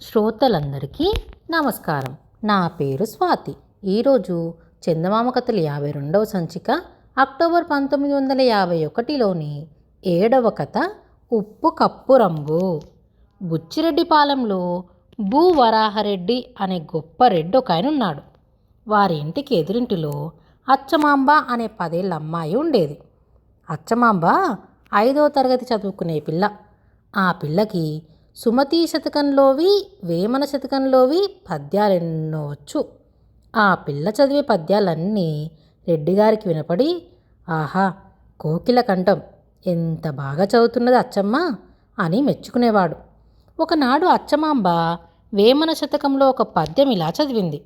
శ్రోతలందరికీ నమస్కారం. నా పేరు స్వాతి. ఈరోజు చందమామ కథలు యాభై రెండవ సంచిక అక్టోబర్ పంతొమ్మిది వందల యాభై ఒకటిలోని ఏడవ కథ ఉప్పు కప్పు రంగు. బుచ్చిరెడ్డిపాలెంలో భూవరాహరెడ్డి అనే గొప్ప రెడ్డి ఒక ఆయన ఉన్నాడు. వారి ఇంటికి ఎదురింటిలో అచ్చమాంబ అనే పదేళ్ళ అమ్మాయి ఉండేది. అచ్చమాంబ ఐదవ తరగతి చదువుకునే పిల్ల. ఆ పిల్లకి సుమతి శతకంలోవి వేమన శతకంలోవి పద్యాలెన్నో వచ్చు ఆ పిల్ల చదివే పద్యాలన్నీ రెడ్డిగారికి వినపడి ఆహా కోకిల కంఠం ఎంత బాగా చదువుతున్నది అచ్చమ్మ అని మెచ్చుకునేవాడు. ఒకనాడు అచ్చమాంబ వేమన శతకంలో ఒక పద్యం ఇలా చదివింది.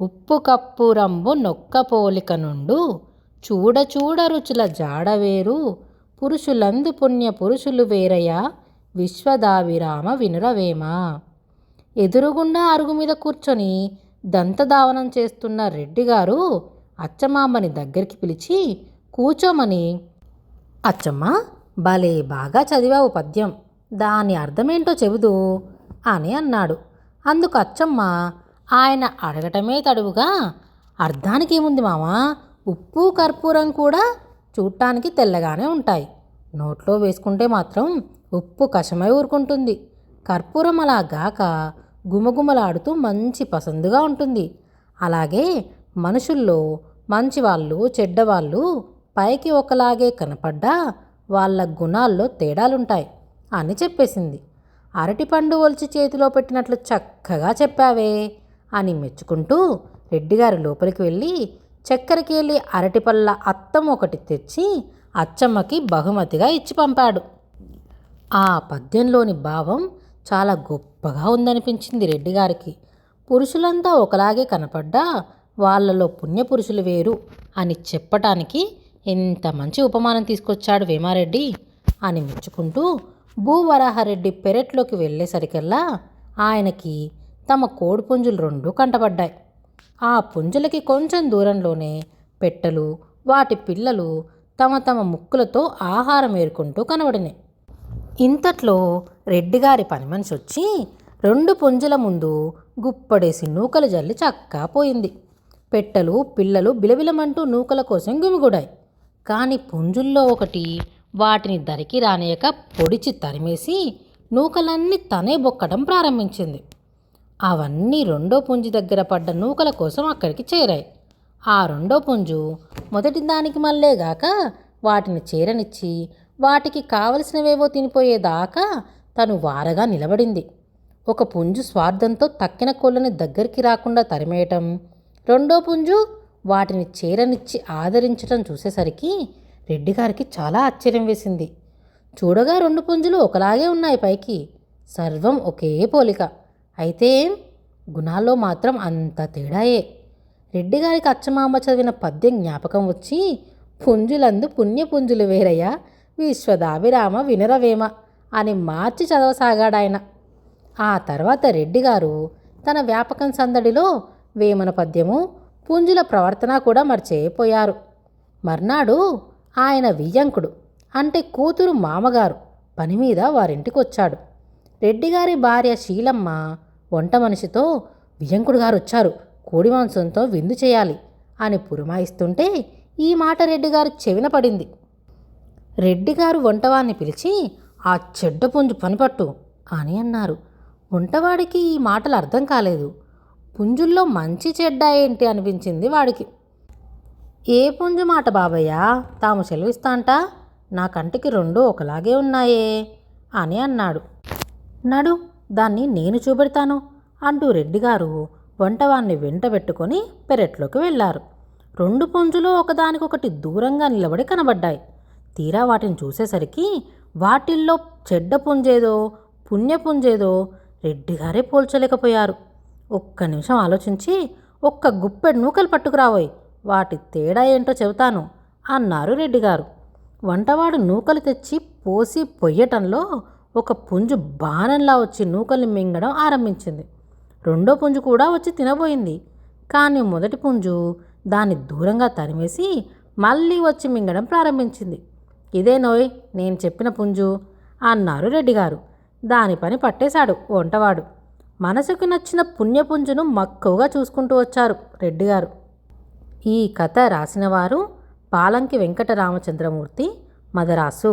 ఉప్పు కప్పు రంబు నొక్క పోలిక నుండు చూడ చూడ రుచుల జాడవేరు పురుషులందు పుణ్య పురుషులు వేరయా విశ్వదావిరామ వినురవేమ. ఎదురుగుండా అరుగు మీద కూర్చొని దంతధావనం చేస్తున్న రెడ్డిగారు అచ్చమామ్మని దగ్గరికి పిలిచి కూర్చోమని అచ్చమ్మ భలే బాగా చదివావు పద్యం. దాని అర్థమేంటో చెబుదు అని అన్నాడు. అందుకు అచ్చమ్మ ఆయన అడగటమే తడువుగా. అర్థానికి ఏముంది మామ? ఉప్పు కర్పూరం కూడా చూడటానికి తెల్లగానే ఉంటాయి. నోట్లో వేసుకుంటే మాత్రం ఉప్పు కషమై ఊరుకుంటుంది. కర్పూరం అలా గాక గుమగుమలాడుతూ మంచి పసందుగా ఉంటుంది. అలాగే మనుషుల్లో మంచివాళ్ళు చెడ్డవాళ్ళు పైకి ఒకలాగే కనపడ్డా వాళ్ళ గుణాల్లో తేడాలుంటాయి అని చెప్పేసింది. అరటిపండు ఒలిచి చేతిలో పెట్టినట్లు చక్కగా చెప్పావే అని మెచ్చుకుంటూ రెడ్డిగారు లోపలికి వెళ్ళి చక్కెరకేలి అరటిపళ్ళ అత్తం ఒకటి తెచ్చి అచ్చమ్మకి బహుమతిగా ఇచ్చి పంపాడు. ఆ పద్యంలోని భావం చాలా గొప్పగా ఉందనిపించింది రెడ్డిగారికి పురుషులంతా ఒకలాగే కనపడ్డా వాళ్ళలో పుణ్యపురుషులు వేరు అని చెప్పటానికి ఎంత మంచి ఉపమానం తీసుకొచ్చాడు వేమారెడ్డి అని మెచ్చుకుంటూ భూవరాహరెడ్డి పెరట్లోకి వెళ్ళేసరికల్లా ఆయనకి తమ కోడిపుంజులు రెండు కంటపడ్డాయి. ఆ పుంజులకి కొంచెం దూరంలోనే పెట్టెలు వాటి పిల్లలు తమ తమ ముక్కులతో ఆహారం ఏరుకుంటూ కనబడినాయి ఇంతట్లో రెడ్డిగారి పని మనిషి వచ్చి రెండు పుంజుల ముందు గుప్పడేసి నూకలు జల్లి చక్కా పోయింది. పెట్టెలు పిల్లలు బిలబిలమంటూ నూకల కోసం గుమిగూడాయి. కానీ పుంజుల్లో ఒకటి వాటిని దరికి రానేయక పొడిచి తరిమేసి నూకలన్నీ తనే బొక్కడం ప్రారంభించింది. అవన్నీ రెండో పుంజు దగ్గర పడ్డ నూకల కోసం అక్కడికి చేరాయి. ఆ రెండో పుంజు మొదటి దానికి మళ్ళేగాక వాటిని చేరనిచ్చి వాటికి కావలసినవేవో తినిపోయేదాకా తను వారగా నిలబడింది. ఒక పుంజు స్వార్థంతో తక్కిన కోళ్ళని దగ్గరికి రాకుండా తరిమేయటం రెండో పుంజు వాటిని చేరనిచ్చి ఆదరించటం చూసేసరికి రెడ్డిగారికి చాలా ఆశ్చర్యం వేసింది. చూడగా రెండు పుంజులు ఒకలాగే ఉన్నాయి పైకి సర్వం ఒకే పోలిక. అయితే గుణాల్లో మాత్రం అంత తేడాయే. రెడ్డిగారికి అచ్చమామ చదివిన పద్యం జ్ఞాపకం వచ్చి పుంజులందు పుణ్యపుంజులు వేరయ్యా విశ్వదాభిరామ వినరవేమ అని మార్చి చదవసాగాడాయన. ఆ తర్వాత రెడ్డిగారు తన వ్యాపకం సందడిలో వేమన పద్యము పుంజుల ప్రవర్తన కూడా మర్చిపోయారు. మర్నాడు ఆయన వియ్యంకుడు అంటే కూతురు మామగారు పని మీద వారింటికి వచ్చాడు రెడ్డిగారి భార్య శీలమ్మ వంట మనిషితో వియ్యంకుడు గారు వచ్చారు కోడి మాంసంతో విందు చేయాలి అని పురమాయిస్తుంటే ఈ మాట రెడ్డిగారు చెవిన పడింది. రెడ్డిగారు వంటవాడిని పిలిచి ఆ చెడ్డ పుంజు పనిపట్టు అని అన్నారు. వంటవాడికి ఈ మాటలు అర్థం కాలేదు. పుంజుల్లో మంచి చెడ్డ ఏంటి అనిపించింది వాడికి. ఏ పుంజు మాట బాబయ్య? తాము సెలవిస్తాంట? నా కంటికి రెండు ఒకలాగే ఉన్నాయే అని అన్నాడు. నడు దాన్ని నేను చూపెడతాను అంటూ రెడ్డిగారు వంటవాణ్ణి వెంటబెట్టుకొని పెరట్లోకి వెళ్ళారు. రెండు పుంజులు ఒకదానికొకటి దూరంగా నిలబడి కనబడ్డాయి. తీరా వాటిని చూసేసరికి వాటిల్లో చెడ్డ పుంజేదో పుణ్యపుంజేదో రెడ్డిగారే పోల్చలేకపోయారు. ఒక్క నిమిషం ఆలోచించి ఒక్క గుప్పెడు నూకలు పట్టుకురావోయ్ వాటి తేడా ఏంటో చెబుతాను అన్నారు రెడ్డిగారు. వంటవాడు నూకలు తెచ్చి పోసి పొయ్యటంలో ఒక పుంజు బాణంలా వచ్చి నూకల్ని మింగడం ఆరంభించింది. రెండో పుంజు కూడా వచ్చి తినబోయింది. కానీ మొదటి పుంజు దాన్ని దూరంగా తరిమేసి మళ్ళీ వచ్చి మింగడం ప్రారంభించింది. ఇదే నోయ్ నేను చెప్పిన పుంజు అన్నారు రెడ్డిగారు. దాని పని పట్టేశాడు వంటవాడు. మనసుకు నచ్చిన పుణ్యపుంజును మక్కువగా చూసుకుంటూ వచ్చారు రెడ్డి గారు ఈ కథ రాసినవారు పాలంకి వెంకట రామచంద్రమూర్తి మదరాసు.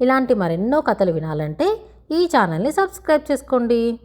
ఇలాంటి మరెన్నో కథలు వినాలంటే ఈ ఛానల్ని సబ్స్క్రైబ్ చేసుకోండి.